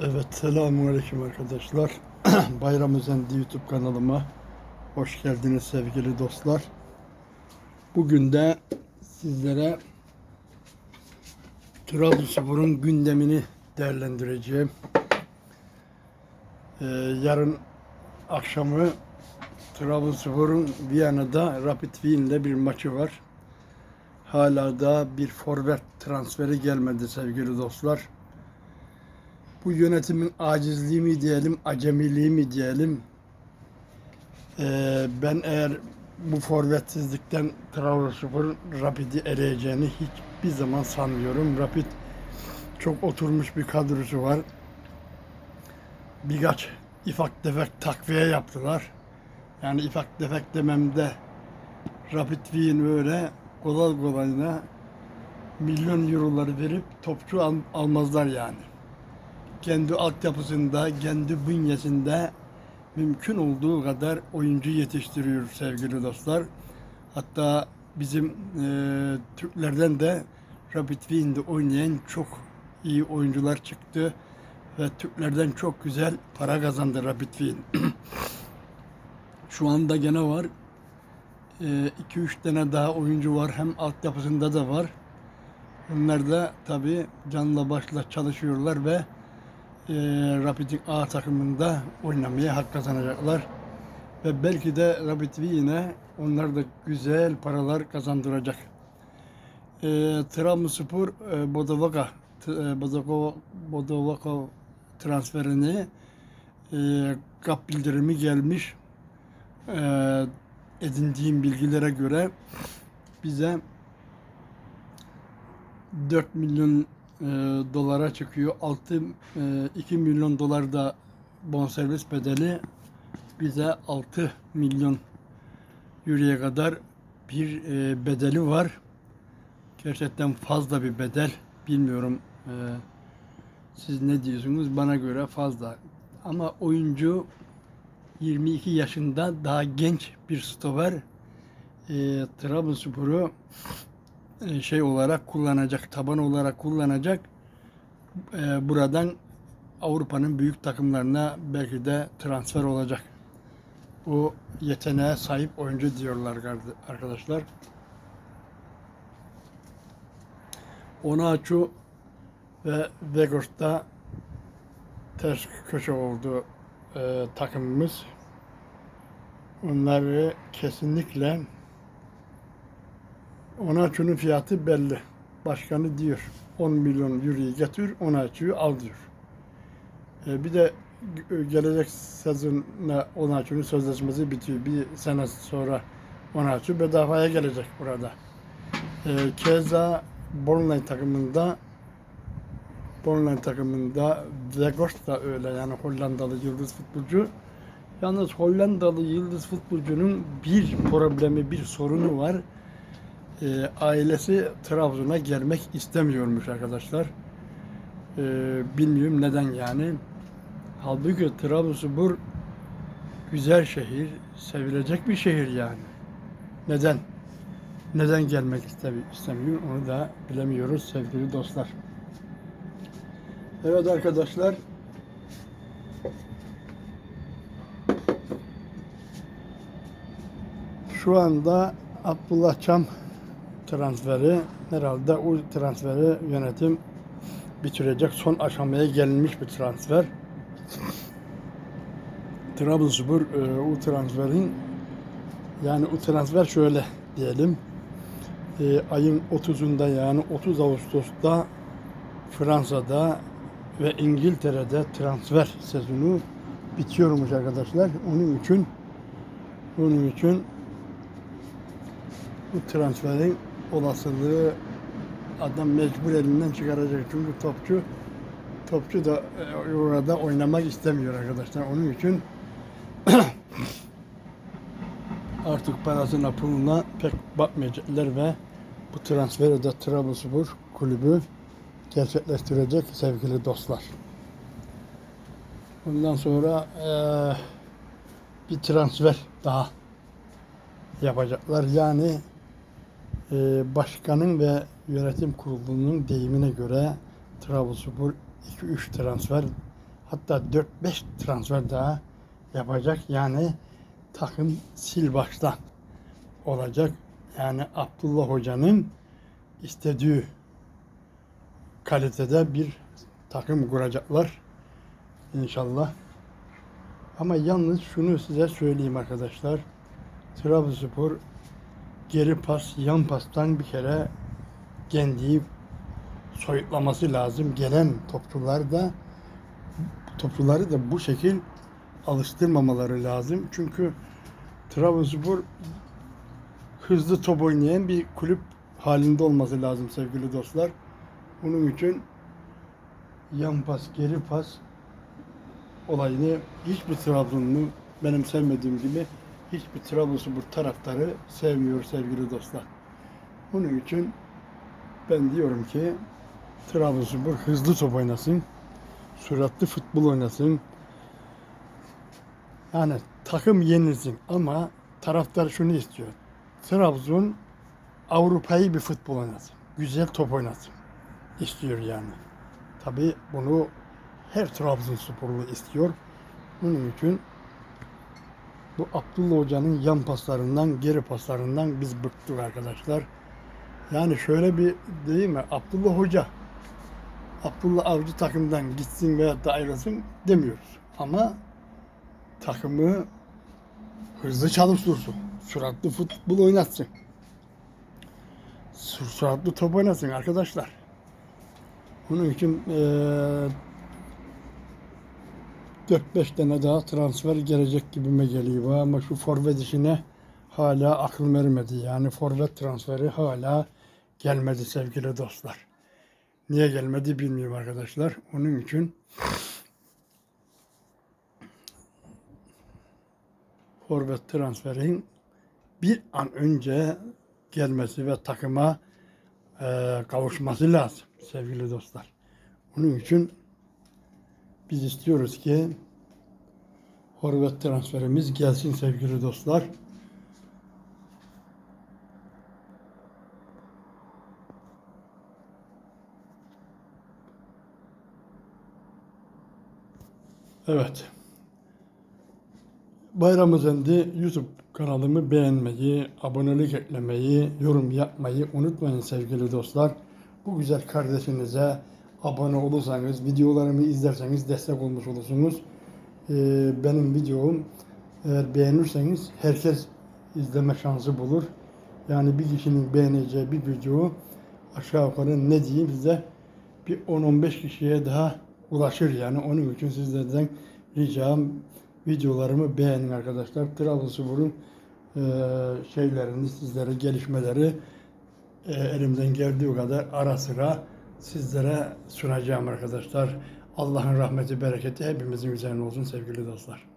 Evet, selamun aleyküm arkadaşlar. Bayram Özendi YouTube kanalıma hoş geldiniz sevgili dostlar. Bugün de sizlere Trabzonspor'un gündemini değerlendireceğim. Ee, yarın akşamı Trabzonspor'un Viyana'da Rapid Wien'le bir maçı var. Hala da bir forvet transferi gelmedi sevgili dostlar bu yönetimin acizliği mi diyelim, acemiliği mi diyelim. Ee, ben eğer bu forvetsizlikten Trabzonspor'un Rapid'i eleyeceğini hiçbir zaman sanmıyorum. Rapid çok oturmuş bir kadrosu var. Birkaç ifak tefek takviye yaptılar. Yani ifak tefek dememde Rapid Wien öyle kolay kolayına milyon euroları verip topçu al- almazlar yani kendi altyapısında, kendi bünyesinde mümkün olduğu kadar oyuncu yetiştiriyor sevgili dostlar. Hatta bizim e, Türklerden de Rapid Wien'de oynayan çok iyi oyuncular çıktı ve Türklerden çok güzel para kazandı Rapid Wien. Şu anda gene var. 2-3 tane daha oyuncu var. Hem altyapısında da var. Bunlar da tabii canla başla çalışıyorlar ve e, Rapid'in A takımında oynamaya hak kazanacaklar. Ve belki de Rapid Wien'e onlar da güzel paralar kazandıracak. E, Trabzonspor e, Bodovaka e, Bodoko- Bodovaka transferini e, kap bildirimi gelmiş. E, edindiğim bilgilere göre bize 4 milyon e, dolara çıkıyor. 6 e, 2 milyon dolar da bonservis bedeli bize 6 milyon euroya kadar bir e, bedeli var. Gerçekten fazla bir bedel. Bilmiyorum e, siz ne diyorsunuz? Bana göre fazla. Ama oyuncu 22 yaşında daha genç bir stoper. E, Trabzonspor'u şey olarak kullanacak, taban olarak kullanacak. E, buradan Avrupa'nın büyük takımlarına belki de transfer olacak. O yeteneğe sahip oyuncu diyorlar arkadaşlar. Onaçu ve Vegors'ta ters köşe oldu e, takımımız. Onları kesinlikle Onaçu'nun fiyatı belli. Başkanı diyor 10 milyon euroyu getir Onaçu'yu al diyor. E, bir de gelecek sezonla Onaçu'nun sözleşmesi bitiyor. Bir sene sonra Onaçu bedavaya gelecek burada. E, keza Bornline takımında Bornline takımında Weghorst da öyle yani Hollandalı yıldız futbolcu. Yalnız Hollandalı yıldız futbolcunun bir problemi, bir sorunu var. E, ailesi Trabzon'a gelmek istemiyormuş arkadaşlar. E, bilmiyorum neden yani. Halbuki Trabzonspor güzel şehir, sevilecek bir şehir yani. Neden? Neden gelmek istemi- istemiyor onu da bilemiyoruz sevgili dostlar. Evet arkadaşlar. Şu anda Abdullah Çam transferi herhalde o transferi yönetim bitirecek. Son aşamaya gelinmiş bir transfer. Trabzonspor e, o transferin yani o transfer şöyle diyelim e, ayın 30'unda yani 30 Ağustos'ta Fransa'da ve İngiltere'de transfer sezonu bitiyormuş arkadaşlar. Onun için onun için bu transferin olasılığı adam mecbur elinden çıkaracak. Çünkü topçu topçu da e, orada oynamak istemiyor arkadaşlar. Onun için artık parasına puluna pek bakmayacaklar ve bu transferi de Trabzonspor kulübü gerçekleştirecek sevgili dostlar. Bundan sonra eee, bir transfer daha yapacaklar. Yani başkanın ve yönetim kurulunun deyimine göre Trabzonspor 2-3 transfer hatta 4-5 transfer daha yapacak. Yani takım sil baştan olacak. Yani Abdullah Hoca'nın istediği kalitede bir takım kuracaklar inşallah. Ama yalnız şunu size söyleyeyim arkadaşlar. Trabzonspor geri pas, yan pastan bir kere kendiyi soyutlaması lazım. Gelen topçular da topçuları da bu şekil alıştırmamaları lazım. Çünkü Trabzonspor hızlı top oynayan bir kulüp halinde olması lazım sevgili dostlar. Bunun için yan pas, geri pas olayını hiçbir Trabzonlu benim sevmediğim gibi hiçbir Trabzonspor taraftarı sevmiyor sevgili dostlar. Bunun için ben diyorum ki Trabzonspor hızlı top oynasın, süratli futbol oynasın. Yani takım yenilsin ama taraftar şunu istiyor. Trabzon Avrupa'yı bir futbol oynasın. Güzel top oynasın. istiyor yani. Tabii bunu her Trabzonsporlu istiyor. Bunun için bu Abdullah Hoca'nın yan paslarından, geri paslarından biz bıktık arkadaşlar. Yani şöyle bir değil mi? Abdullah Hoca Abdullah Avcı takımdan gitsin veya da ayrılsın demiyoruz. Ama takımı hızlı çalıştırsın. Süratli futbol oynatsın. Sür- Süratli top oynasın arkadaşlar. Bunun için eee 4-5 tane daha transfer gelecek gibime geliyor ama şu forvet işine hala akıl vermedi. Yani forvet transferi hala gelmedi sevgili dostlar. Niye gelmedi bilmiyorum arkadaşlar. Onun için forvet transferin bir an önce gelmesi ve takıma eee, kavuşması lazım sevgili dostlar. Onun için biz istiyoruz ki forvet transferimiz gelsin sevgili dostlar. Evet. Bayram Özendi YouTube kanalımı beğenmeyi, abonelik eklemeyi, yorum yapmayı unutmayın sevgili dostlar. Bu güzel kardeşinize abone olursanız, videolarımı izlerseniz destek olmuş olursunuz. Ee, benim videom eğer beğenirseniz herkes izleme şansı bulur. Yani bir kişinin beğeneceği bir video aşağı yukarı ne diyeyim size bir 10-15 kişiye daha ulaşır yani. Onun için sizlerden ricam videolarımı beğenin arkadaşlar. Trabzonspor'un eee şeylerini, sizlere gelişmeleri eee, elimden geldiği kadar ara sıra sizlere sunacağım arkadaşlar. Allah'ın rahmeti, bereketi hepimizin üzerine olsun sevgili dostlar.